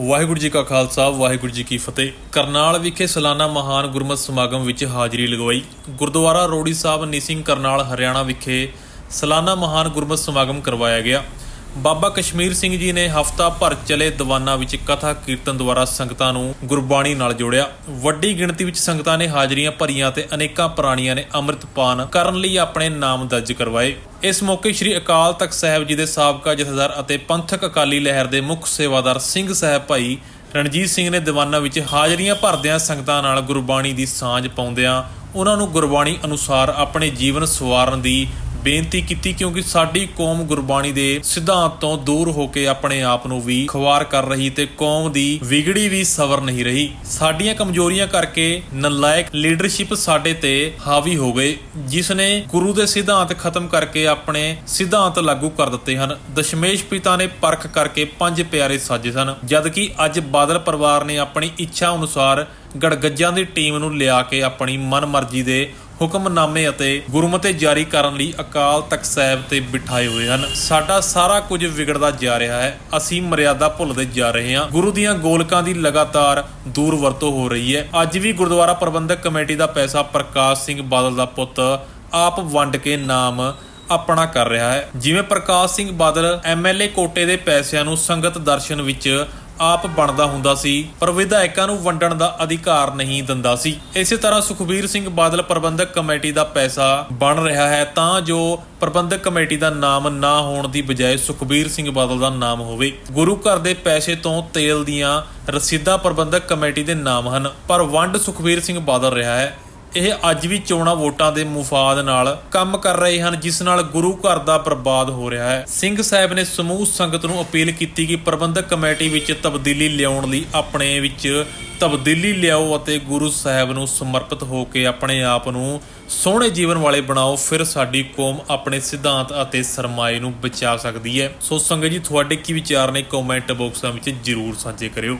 ਵਾਹਿਗੁਰੂ ਜੀ ਕਾ ਖਾਲਸਾ, ਵਾਹਿਗੁਰੂ ਜੀ ਕੀ ਫਤਿਹ। ਕਰਨਾਲ ਵਿਖੇ ਸਾਲਾਨਾ ਮਹਾਨ ਗੁਰਮਤਿ ਸਮਾਗਮ ਵਿੱਚ ਹਾਜ਼ਰੀ ਲਗਵਾਈ। ਗੁਰਦੁਆਰਾ ਰੋੜੀ ਸਾਹਿਬ, ਨਿਸਿੰਗ ਕਰਨਾਲ, ਹਰਿਆਣਾ ਵਿਖੇ ਸਾਲਾਨਾ ਮਹਾਨ ਗੁਰਮਤਿ ਸਮਾਗਮ ਕਰਵਾਇਆ ਗਿਆ। ਬਾਬਾ ਕਸ਼ਮੀਰ ਸਿੰਘ ਜੀ ਨੇ ਹਫਤਾ ਭਰ ਚਲੇ ਦੀਵਾਨਾਂ ਵਿੱਚ ਕਥਾ ਕੀਰਤਨ ਦੁਆਰਾ ਸੰਗਤਾਂ ਨੂੰ ਗੁਰਬਾਣੀ ਨਾਲ ਜੋੜਿਆ। ਵੱਡੀ ਗਿਣਤੀ ਵਿੱਚ ਸੰਗਤਾਂ ਨੇ ਹਾਜ਼ਰੀਆਂ ਭਰੀਆਂ ਤੇ ਅਨੇਕਾਂ ਪ੍ਰਾਣੀਆਂ ਨੇ ਅੰਮ੍ਰਿਤਪਾਨ ਕਰਨ ਲਈ ਆਪਣੇ ਨਾਮ ਦਰਜ ਕਰਵਾਏ। ਇਸ ਮੌਕੇ ਸ੍ਰੀ ਅਕਾਲ ਤਖਤ ਸਾਹਿਬ ਜੀ ਦੇ ਸਾਬਕਾ ਜਥੇਦਾਰ ਅਤੇ ਪੰਥਕ ਅਕਾਲੀ ਲਹਿਰ ਦੇ ਮੁੱਖ ਸੇਵਾਦਾਰ ਸਿੰਘ ਸਾਹਿਬ ਭਾਈ ਰਣਜੀਤ ਸਿੰਘ ਨੇ ਦੀਵਾਨਾਂ ਵਿੱਚ ਹਾਜ਼ਰੀਆਂ ਭਰਦਿਆਂ ਸੰਗਤਾਂ ਨਾਲ ਗੁਰਬਾਣੀ ਦੀ ਸਾਂਝ ਪਾਉਂਦਿਆਂ ਉਹਨਾਂ ਨੂੰ ਗੁਰਬਾਣੀ ਅਨੁਸਾਰ ਆਪਣੇ ਜੀਵਨ ਸਵਾਰਨ ਦੀ ਬੇਨਤੀ ਕੀਤੀ ਕਿਉਂਕਿ ਸਾਡੀ ਕੌਮ ਗੁਰਬਾਣੀ ਦੇ ਸਿਧਾਂਤ ਤੋਂ ਦੂਰ ਹੋ ਕੇ ਆਪਣੇ ਆਪ ਨੂੰ ਵੀ ਖਵਾਰ ਕਰ ਰਹੀ ਤੇ ਕੌਮ ਦੀ ਵਿਗੜੀ ਵੀ ਸਵਰ ਨਹੀਂ ਰਹੀ। ਸਾਡੀਆਂ ਕਮਜ਼ੋਰੀਆਂ ਕਰਕੇ ਨਲਾਇਕ ਲੀਡਰਸ਼ਿਪ ਸਾਡੇ ਤੇ ਹਾਵੀ ਹੋ ਗਏ ਜਿਸ ਨੇ ਗੁਰੂ ਦੇ ਸਿਧਾਂਤ ਖਤਮ ਕਰਕੇ ਆਪਣੇ ਸਿਧਾਂਤ ਲਾਗੂ ਕਰ ਦਿੱਤੇ ਹਨ। ਦਸ਼ਮੇਸ਼ ਪਿਤਾ ਨੇ ਪਰਖ ਕਰਕੇ ਪੰਜ ਪਿਆਰੇ ਸਾਜੇ ਸਨ, ਜਦਕਿ ਅੱਜ ਬਾਦਲ ਪਰਿਵਾਰ ਨੇ ਆਪਣੀ ਇੱਛਾ ਅਨੁਸਾਰ ਗੜਗੱਜਾਂ ਦੀ ਟੀਮ ਨੂੰ ਲਿਆ ਕੇ ਆਪਣੀ ਮਨਮਰਜ਼ੀ ਦੇ ਹੁਕਮਨਾਮੇ ਅਤੇ ਗੁਰਮਤੇ ਜਾਰੀ ਕਰਨ ਲਈ ਅਕਾਲ ਤਖਤ ਸਾਹਿਬ ਤੇ ਬਿਠਾਏ ਹੋਏ ਹਨ। ਸਾਡਾ ਸਾਰਾ ਕੁਝ ਵਿਗੜਦਾ ਜਾ ਰਿਹਾ ਹੈ। ਅਸੀਂ ਮਰਿਆਦਾ ਭੁੱਲਦੇ ਜਾ ਰਹੇ ਹਾਂ। ਗੁਰੂ ਦੀਆਂ ਗੋਲਕਾਂ ਦੀ ਲਗਾਤਾਰ ਦੂਰ ਵਰਤੋਂ ਹੋ ਰਹੀ ਹੈ। ਅੱਜ ਵੀ ਗੁਰਦੁਆਰਾ ਪ੍ਰਬੰਧਕ ਕਮੇਟੀ ਦਾ ਪੈਸਾ ਪ੍ਰਕਾਸ਼ ਸਿੰਘ ਬਾਦਲ ਦਾ ਪੁੱਤ ਆਪ ਵੰਡ ਕੇ ਨਾਮ ਆਪਣਾ ਕਰ ਰਿਹਾ ਹੈ। ਜਿਵੇਂ ਪ੍ਰਕਾਸ਼ ਸਿੰਘ ਬਾਦਲ ਐਮਐਲਏ ਕੋਟੇ ਦੇ ਪੈਸਿਆਂ ਨੂੰ ਸੰਗਤ ਦਰਸ਼ਨ ਵਿੱਚ ਆਪ ਬਣਦਾ ਹੁੰਦਾ ਸੀ, ਪਰ ਵਿਧਾਇਕਾਂ ਨੂੰ ਵੰਡਣ ਦਾ ਅਧਿਕਾਰ ਨਹੀਂ ਦਿੰਦਾ ਸੀ। ਇਸੇ ਤਰ੍ਹਾਂ ਸੁਖਬੀਰ ਸਿੰਘ ਬਾਦਲ ਪ੍ਰਬੰਧਕ ਕਮੇਟੀ ਦਾ ਪੈਸਾ ਬਣ ਰਿਹਾ ਹੈ, ਤਾਂ ਜੋ ਪ੍ਰਬੰਧਕ ਕਮੇਟੀ ਦਾ ਨਾਮ ਨਾ ਹੋਣ ਦੀ ਬਜਾਏ ਸੁਖਬੀਰ ਸਿੰਘ ਬਾਦਲ ਦਾ ਨਾਮ ਹੋਵੇ। ਗੁਰੂ ਘਰ ਦੇ ਪੈਸੇ ਤੋਂ ਤੇਲ ਦੀਆਂ ਰਸੀਦਾਂ ਪ੍ਰਬੰਧਕ ਕਮੇਟੀ ਦੇ ਨਾਮ ਹਨ, ਪਰ ਵੰਡ ਸੁਖਬੀਰ ਸਿੰਘ ਬਾਦਲ ਰਿਹਾ ਹੈ। ਇਹ ਅੱਜ ਵੀ ਚੋਣਾਂ ਵੋਟਾਂ ਦੇ ਮੁਫਾਦ ਨਾਲ ਕੰਮ ਕਰ ਰਹੇ ਹਨ, ਜਿਸ ਨਾਲ ਗੁਰੂ ਘਰ ਦਾ ਬਰਬਾਦ ਹੋ ਰਿਹਾ ਹੈ। ਸਿੰਘ ਸਾਹਿਬ ਨੇ ਸਮੂਹ ਸੰਗਤ ਨੂੰ ਅਪੀਲ ਕੀਤੀ ਕਿ ਪ੍ਰਬੰਧਕ ਕਮੇਟੀ ਵਿੱਚ ਤਬਦੀਲੀ ਲਿਆਉਣ ਲਈ ਆਪਣੇ ਵਿੱਚ ਤਬਦੀਲੀ ਲਿਆਓ ਅਤੇ ਗੁਰੂ ਸਾਹਿਬ ਨੂੰ ਸਮਰਪਿਤ ਹੋ ਕੇ ਆਪਣੇ ਆਪ ਨੂੰ ਸੋਹਣੇ ਜੀਵਨ ਵਾਲੇ ਬਣਾਓ, ਫਿਰ ਸਾਡੀ ਕੌਮ ਆਪਣੇ ਸਿਧਾਂਤ ਅਤੇ ਸਰਮਾਏ ਨੂੰ ਬਚਾ ਸਕਦੀ ਹੈ। ਸੋ ਸੰਗਤ ਜੀ, ਤੁਹਾਡੇ ਕੀ ਵਿਚਾਰ ਨੇ? ਕਮੈਂਟ ਬਾਕਸਾਂ ਵਿੱਚ ਜਰੂਰ ਸਾਂਝੇ ਕਰਿਓ।